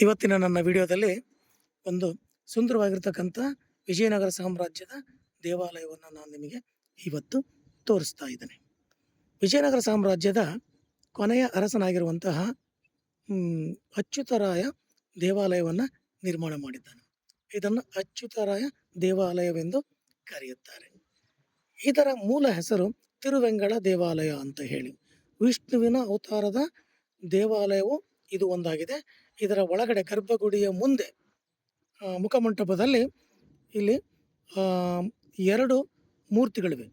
ಇವತ್ತಿನ ನನ್ನ ವಿಡಿಯೋದಲ್ಲಿ ಒಂದು ಸುಂದರವಾಗಿರ್ತಕ್ಕಂಥ ವಿಜಯನಗರ ಸಾಮ್ರಾಜ್ಯದ ದೇವಾಲಯವನ್ನು ನಾನು ನಿಮಗೆ ಇವತ್ತು ತೋರಿಸ್ತಾ ಇದ್ದೇನೆ. ವಿಜಯನಗರ ಸಾಮ್ರಾಜ್ಯದ ಕೊನೆಯ ಅರಸನಾಗಿರುವಂತಹ ಅಚ್ಯುತರಾಯ ದೇವಾಲಯವನ್ನು ನಿರ್ಮಾಣ ಮಾಡಿದ್ದಾನೆ. ಇದನ್ನು ಅಚ್ಯುತರಾಯ ದೇವಾಲಯವೆಂದು ಕರೆಯುತ್ತಾರೆ. ಇದರ ಮೂಲ ಹೆಸರು ತಿರುವೆಂಗಳ ದೇವಾಲಯ ಅಂತ ಹೇಳಿ. ವಿಷ್ಣುವಿನ ಅವತಾರದ ದೇವಾಲಯವು ಇದು ಒಂದಾಗಿದೆ. ಇದರ ಒಳಗಡೆ ಗರ್ಭಗುಡಿಯ ಮುಂದೆ ಮುಖಮಂಟಪದಲ್ಲಿ ಇಲ್ಲಿ ಎರಡು ಮೂರ್ತಿಗಳಿವೆ.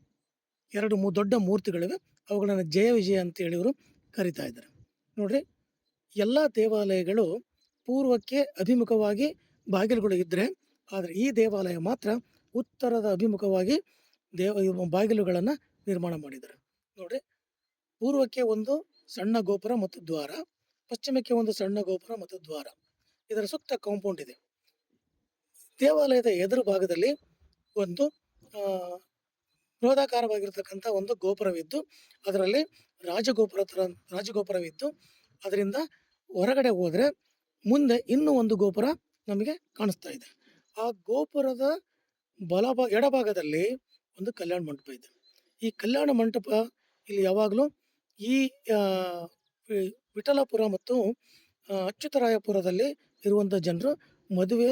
ಎರಡು ಮೂ, ದೊಡ್ಡ ಮೂರ್ತಿಗಳಿವೆ. ಅವುಗಳನ್ನು ಜಯ ವಿಜಯ ಅಂತೇಳಿ ಇವರು ಕರಿತಾ ಇದ್ದಾರೆ. ನೋಡ್ರಿ, ಎಲ್ಲ ದೇವಾಲಯಗಳು ಪೂರ್ವಕ್ಕೆ ಅಭಿಮುಖವಾಗಿ ಬಾಗಿಲುಗಳು ಇದ್ದರೆ ಆದರೆ ಈ ದೇವಾಲಯ ಮಾತ್ರ ಉತ್ತರದ ಅಭಿಮುಖವಾಗಿ ದೇವ ಬಾಗಿಲುಗಳನ್ನು ನಿರ್ಮಾಣ ಮಾಡಿದ್ದಾರೆ. ನೋಡ್ರಿ, ಪೂರ್ವಕ್ಕೆ ಒಂದು ಸಣ್ಣ ಗೋಪುರ ಮತ್ತು ದ್ವಾರ ಪಶ್ಚಿಮಕ್ಕೆ ಒಂದು ಸಣ್ಣ ಗೋಪುರ ಮತ್ತು ದ್ವಾರ. ಇದರ ಸುತ್ತ ಕಾಂಪೌಂಡ್ ಇದೆ. ದೇವಾಲಯದ ಎದುರು ಭಾಗದಲ್ಲಿ ಒಂದು ಬೃಹದಾಕಾರವಾಗಿರತಕ್ಕಂಥ ಒಂದು ಗೋಪುರವಿದ್ದು, ಅದರಲ್ಲಿ ರಾಜಗೋಪುರ ಥರ ರಾಜಗೋಪುರವಿದ್ದು, ಅದರಿಂದ ಹೊರಗಡೆ ಹೋದರೆ ಮುಂದೆ ಇನ್ನೂ ಒಂದು ಗೋಪುರ ನಮಗೆ ಕಾಣಿಸ್ತಾ ಇದೆ. ಆ ಗೋಪುರದ ಬಲಭಾ ಎಡಭಾಗದಲ್ಲಿ ಒಂದು ಕಲ್ಯಾಣ ಮಂಟಪ ಇದೆ. ಈ ಕಲ್ಯಾಣ ಮಂಟಪ ಇಲ್ಲಿ ಯಾವಾಗಲೂ ಈ ವಿಠಲಪುರ ಮತ್ತು ಅಚ್ಯುತರಾಯಪುರದಲ್ಲಿ ಇರುವಂಥ ಜನರು ಮದುವೆ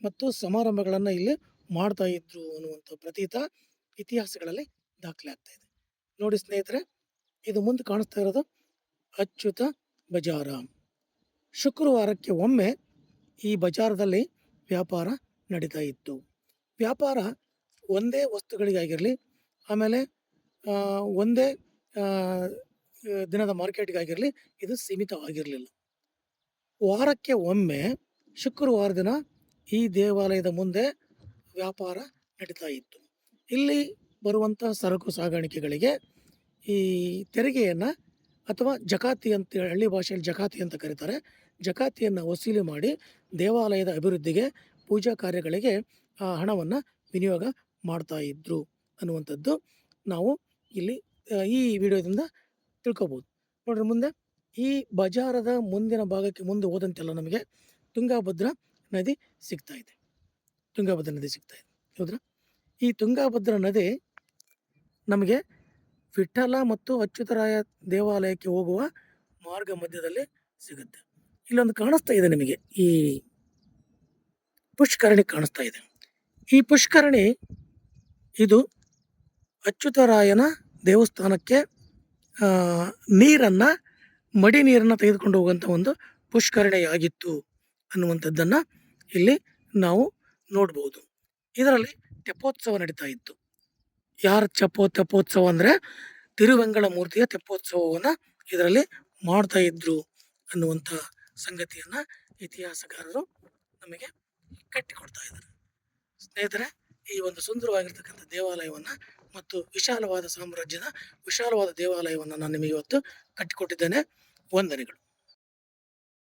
ಮತ್ತು ಸಮಾರಂಭಗಳನ್ನು ಇಲ್ಲಿ ಮಾಡ್ತಾ ಇದ್ರು ಅನ್ನುವಂಥ ಪ್ರತೀತ ಇತಿಹಾಸಗಳಲ್ಲಿ ದಾಖಲೆ ಆಗ್ತಾ ಇದೆ. ನೋಡಿ ಸ್ನೇಹಿತರೆ, ಇದು ಮುಂದೆ ಕಾಣಿಸ್ತಾ ಇರೋದು ಅಚ್ಯುತ ಬಜಾರ. ಶುಕ್ರವಾರಕ್ಕೆ ಒಮ್ಮೆ ಈ ಬಜಾರದಲ್ಲಿ ವ್ಯಾಪಾರ ನಡೀತಾ ಇತ್ತು. ವ್ಯಾಪಾರ ಒಂದೇ ವಸ್ತುಗಳಿಗಾಗಿರಲಿ, ಆಮೇಲೆ ಒಂದೇ ದಿನದ ಮಾರ್ಕೆಟ್ಗಾಗಿರಲಿ, ಇದು ಸೀಮಿತವಾಗಿರಲಿಲ್ಲ. ವಾರಕ್ಕೆ ಒಮ್ಮೆ, ಶುಕ್ರವಾರ ದಿನ ಈ ದೇವಾಲಯದ ಮುಂದೆ ವ್ಯಾಪಾರ ನಡೀತಾ ಇತ್ತು. ಇಲ್ಲಿ ಬರುವಂಥ ಸರಕು ಸಾಗಾಣಿಕೆಗಳಿಗೆ ಈ ತೆರಿಗೆಯನ್ನು ಅಥವಾ ಜಕಾತಿ ಅಂತ ಹಳ್ಳಿ ಭಾಷೆಯಲ್ಲಿ ಜಕಾತಿ ಅಂತ ಕರೀತಾರೆ. ಜಕಾತಿಯನ್ನು ವಸೂಲಿ ಮಾಡಿ ದೇವಾಲಯದ ಅಭಿವೃದ್ಧಿಗೆ ಪೂಜಾ ಕಾರ್ಯಗಳಿಗೆ ಆ ಹಣವನ್ನು ವಿನಿಯೋಗ ಮಾಡ್ತಾ ಇದ್ದರು ಅನ್ನುವಂಥದ್ದು ನಾವು ಇಲ್ಲಿ ಈ ವಿಡಿಯೋದಿಂದ ತಿಳ್ಕೊಬೋದು. ನೋಡ್ರಿ ಮುಂದೆ ಈ ಬಜಾರದ ಮುಂದಿನ ಭಾಗಕ್ಕೆ ಮುಂದೆ ಹೋದಂತೆಲ್ಲ ನಮಗೆ ತುಂಗಾಭದ್ರಾ ನದಿ ಸಿಗ್ತಾ ಇದೆ. ತುಂಗಾಭದ್ರಾ ನದಿ ಸಿಗ್ತಾ ಇದೆ. ಹೌದ್ರಾ? ಈ ತುಂಗಾಭದ್ರಾ ನದಿ ನಮಗೆ ವಿಠಲ ಮತ್ತು ಅಚ್ಯುತರಾಯ ದೇವಾಲಯಕ್ಕೆ ಹೋಗುವ ಮಾರ್ಗ ಮಧ್ಯದಲ್ಲಿ ಸಿಗುತ್ತೆ. ಇಲ್ಲೊಂದು ಕಾಣಿಸ್ತಾ ಇದೆ ನಿಮಗೆ. ಈ ಪುಷ್ಕರಣಿ ಕಾಣಿಸ್ತಾ ಇದೆ. ಈ ಪುಷ್ಕರಣಿ ಇದು ಅಚ್ಯುತರಾಯನ ದೇವಸ್ಥಾನಕ್ಕೆ ನೀರನ್ನ, ಮಡಿ ನೀರನ್ನು ತೆಗೆದುಕೊಂಡು ಹೋಗುವಂಥ ಒಂದು ಪುಷ್ಕರಣೆಯಾಗಿತ್ತು ಅನ್ನುವಂಥದ್ದನ್ನು ಇಲ್ಲಿ ನಾವು ನೋಡ್ಬೋದು. ಇದರಲ್ಲಿ ತೆಪ್ಪೋತ್ಸವ ನಡೀತಾ ಇತ್ತು. ಯಾರ ಚಪ್ಪೋ ತೆಪ್ಪೋತ್ಸವ ಅಂದರೆ ತಿರುವೆಂಗಳ ಮೂರ್ತಿಯ ತೆಪ್ಪೋತ್ಸವವನ್ನು ಇದರಲ್ಲಿ ಮಾಡ್ತಾ ಇದ್ರು ಅನ್ನುವಂಥ ಸಂಗತಿಯನ್ನು ಇತಿಹಾಸಕಾರರು ನಮಗೆ ಕಟ್ಟಿಕೊಡ್ತಾ ಇದ್ದಾರೆ. ಸ್ನೇಹಿತರೆ, ಈ ಒಂದು ಸುಂದರವಾಗಿರ್ತಕ್ಕಂಥ ದೇವಾಲಯವನ್ನು ಮತ್ತು ವಿಶಾಲವಾದ ಸಾಮ್ರಾಜ್ಯದ ವಿಶಾಲವಾದ ದೇವಾಲಯವನ್ನು ನಾನು ನಿಮಗೆ ಇವತ್ತು ಕಟ್ಟಿಕೊಟ್ಟಿದ್ದೇನೆ. ವಂದನೆಗಳು.